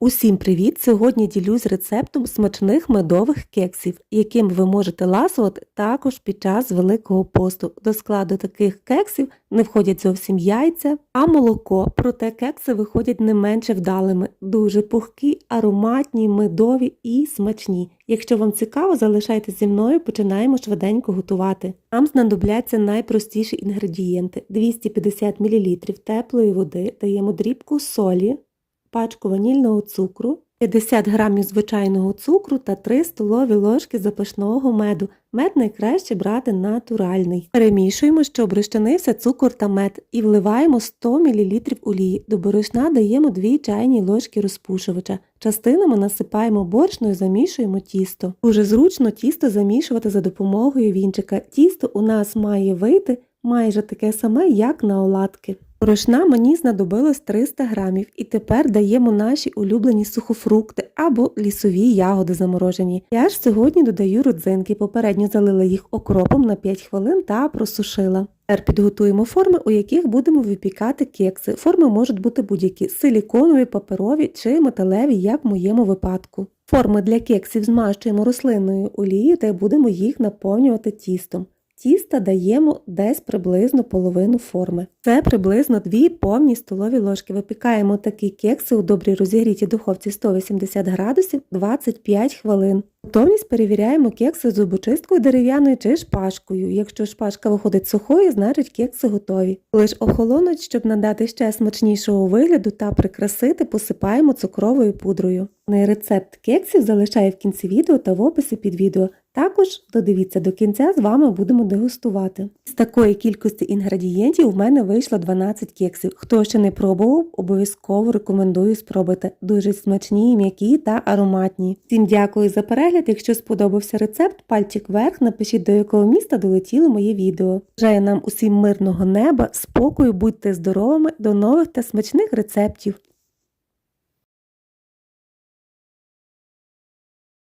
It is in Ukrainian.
Усім привіт! Сьогодні ділюсь рецептом смачних медових кексів, яким ви можете ласувати також під час Великого посту. До складу таких кексів не входять зовсім яйця, а молоко, проте кекси виходять не менше вдалими, дуже пухкі, ароматні, медові і смачні. Якщо вам цікаво, залишайтеся зі мною, починаємо швиденько готувати. Нам знадобляться найпростіші інгредієнти: 250 мл теплої води, даємо дрібку солі, пачку ванільного цукру, 50 грамів звичайного цукру та 3 столові ложки запашного меду. Мед найкраще брати натуральний. Перемішуємо, щоб розчинився цукор та мед, і вливаємо 100 мл олії. До борошна даємо 2 чайні ложки розпушувача. Частинами насипаємо борошно і замішуємо тісто. Дуже зручно тісто замішувати за допомогою вінчика. Тісто у нас має вийти майже таке саме, як на оладки. Порошна мені знадобилось 300 грамів, і тепер даємо наші улюблені сухофрукти або лісові ягоди заморожені. Я ж сьогодні додаю родзинки, попередньо залила їх окропом на 5 хвилин та просушила. Тепер підготуємо форми, у яких будемо випікати кекси. Форми можуть бути будь-які силіконові, паперові чи металеві, як в моєму випадку. Форми для кексів змащуємо рослинною олією та будемо їх наповнювати тістом. Тіста даємо десь приблизно половину форми. Це приблизно 2 повні столові ложки. Випікаємо такі кекси у добрій розігрітій духовці 180 градусів 25 хвилин. Готовність перевіряємо кекси зубочисткою дерев'яною чи шпажкою. Якщо шпажка виходить сухою, значить кекси готові. Лиш охолонуть, щоб надати ще смачнішого вигляду та прикрасити, посипаємо цукровою пудрою. Рецепт кексів залишаю в кінці відео та в описі під відео. Також додивіться до кінця, з вами будемо дегустувати. З такої кількості інгредієнтів в мене вийшло 12 кексів. Хто ще не пробував, обов'язково рекомендую спробувати. Дуже смачні, м'які та ароматні. Всім дякую за перегляд. Якщо сподобався рецепт, пальчик вверх, напишіть до якого міста долетіло моє відео. Бажаю нам усім мирного неба, спокою, будьте здоровими, до нових та смачних рецептів.